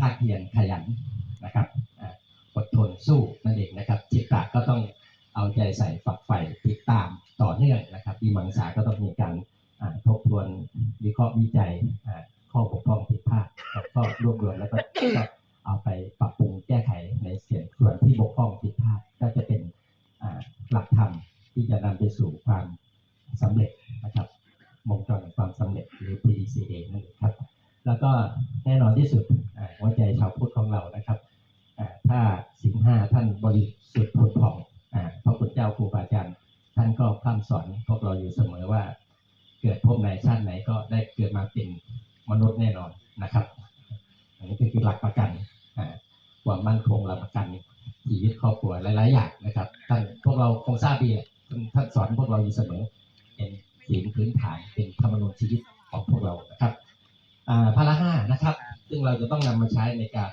ภาคเพียรขยันนะครับอดทนสู้นั่นเองนะครับจิตตะก็ต้องเอาใจใส่ฝักใฝ่ติดตามต่อเนื่องนะครับวิมังสาก็ต้องมีการทบทวนวิเคราะห์วิจัยข้อบกพร่องผิดพลาดแล้วก็รวบรวมแล้วก็เอาไปปรับปรุงแก้ไขในเสียส่วนที่บกพร่องผิดพลาดก็จะเป็นหลักธรรมที่จะนำไปสู่ความสำเร็จนะครับวงจรแห่งความสำเร็จหรือ PDCA นั่นเองครับ แล้วก็ น่นอนที่สุดอ่าหัวใจชาวพุทธของเรานะครับถ้าสิงห้าท่านบริสุทธิ์ผุดผ่องพระคุณเจ้าครูบาอาจารย์ท่านก็พร่ำสอนพวกเราอยู่เสมอว่า เกิดภพไหนชาติไหนก็ได้เกิดมาเป็นมนุษย์แน่นอนนะครับ อันนี้คือหลักประกันความมั่นคงหลักประกันชีวิตครอบครัวหลาย ๆ อย่างนะครับท่านพวกเราคงทราบดีแหละท่านสอนพวกเราอยู่เสมอเป็นศีลพื้นฐานเป็นธรรมนูญชีวิตของพวกเรานะครับ พาระห้านะครับ ซึ่งเราจะต้องนำมาใช้ในการ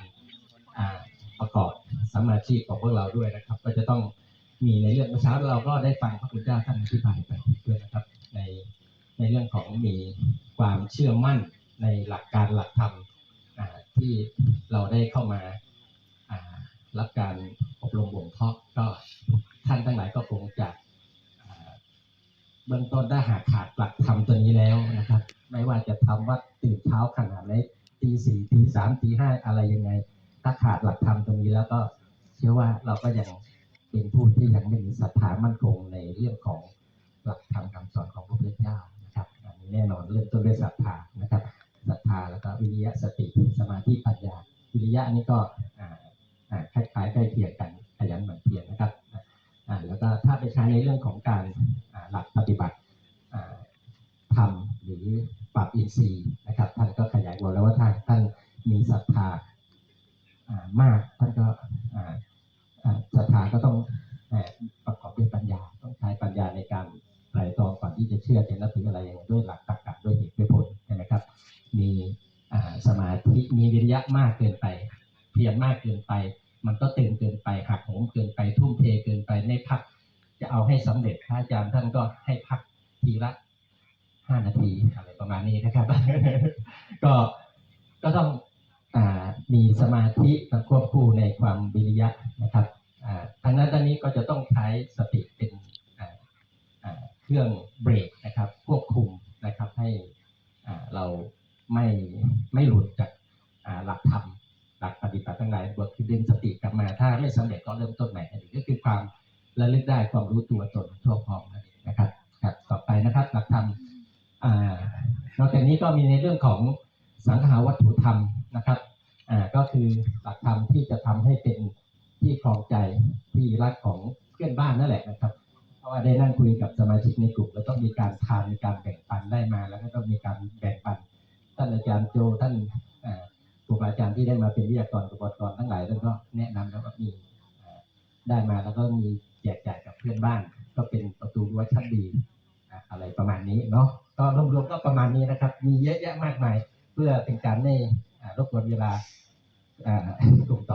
อ่าประกอบสมมาชีพของพวกเราด้วยนะครับ ก็จะต้องมีในเรื่องเมื่อเช้าเราก็ได้ฟังพระคุณเจ้าท่านอธิบายไปด้วยนะครับ ในในเรื่องของมีความเชื่อมั่นในหลักการหลักธรรมอ่าที่เราได้เข้ามาอ่ารับการอบรมบ่มเพาะก็ท่านทั้งหลายก็คงจะอ่า เบื้องต้นได้หากขาดหลักธรรมตัวนี้แล้วนะครับ ไม่ว่าจะทำวัดตื่นเช้าขนาดไหนตีสี่ตีสามตีห้าอะไรยังไง ถ้าขาดหลักธรรมตรงนี้แล้วก็เชื่อว่าเราก็ยังเป็นผู้ที่ยังไม่มีศรัทธามั่นคงในเรื่องของหลักธรรมคำสอนของพระพุทธเจ้านะครับอันนี้แน่นอนเริ่มต้นด้วยศรัทธานะครับศรัทธาแล้วก็วิริยะสติสมาธิปัญญา วิริยะนี่ก็อ่าอ่าคล้ายๆใกล้เคียงกันขยันหมั่นเพียรนะครับแล้วก็ถ้าไปใช้ในเรื่องของการ ฏิบัติทำหรือปรับอินทรีย์นะครับ ท่านก็ขยายบอกแล้วว่าท่านท่านมีศรัทธามากท่านก็ศรัทธาก็ต้องประกอบด้วยปัญญา ต้องใช้ปัญญาในการไตรตรองก่อนที่จะเชื่อจะนับถืออะไรอย่างด้วยหลักตรรกะด้วยเหตุด้วยผลใช่ไหมครับ มีสมาธิมีวิริยะมากเกินไป เพียรมากเกินไป มันก็ตึงเกินไปหักโหมเกินไปทุ่มเทเกินไปในพัก จะเอาให้สำเร็จพระอาจารย์ท่านก็ให้พักทีละห้านาทีอะไรประมาณนี้นะครับ ก็ก็ต้องอมีสมาธิมาควบคู่ในความวิริยะนะครับอ่าทางนั้นทางนี้ก็จะต้องใช้สติเป็นอ่าเครื่องเบรกนะครับ ควบคุมนะครับให้อ่าเราไม่ไม่หลุดจากอ่าหลักธรรมหลักปฏิบัติทั้งหลายบทคือดึงสติกลับมา ถ้าไม่สำเร็จก็เริ่มต้นใหม่อันนี้ก็คือความ ระเลึกได้ความรู้ตัวตนทั่วพร้อมนั่นะครับครับต่อไปนะครับหลักธรรมนอกจากนี้ก็มีในเรื่องของสังหาวัตถุธรรมนะครับก็คือหลักธรรมที่จะทำให้เป็นที่ครองใจที่รักของเพื่อนบ้านนั่นแหละนะครับ เพราะว่าได้นั่งคุยกับสมาชิกในกลุ่ม แล้วต้องมีการทานมีการแบ่งปันได้มา แล้วก็ต้องมีการแบ่งปัน ท่านอาจารย์โจท่านครูบาอาจารย์ที่ได้มาเป็นวิทยากรอุปกรทั้งหลายท่านก็แนะนำแล้วว่ามีได้มาแล้วก็มี แจกจ่ายกับเพื่อนบ้าน ก็เป็นประตูรั้วชั้นดีอะไรประมาณนี้เนาะก็รวมๆก็ประมาณนี้นะครับ มีเยอะแยะมากมาย เพื่อเป็นการไม่รบกวนเวลาอ่ากลุ่มต่อ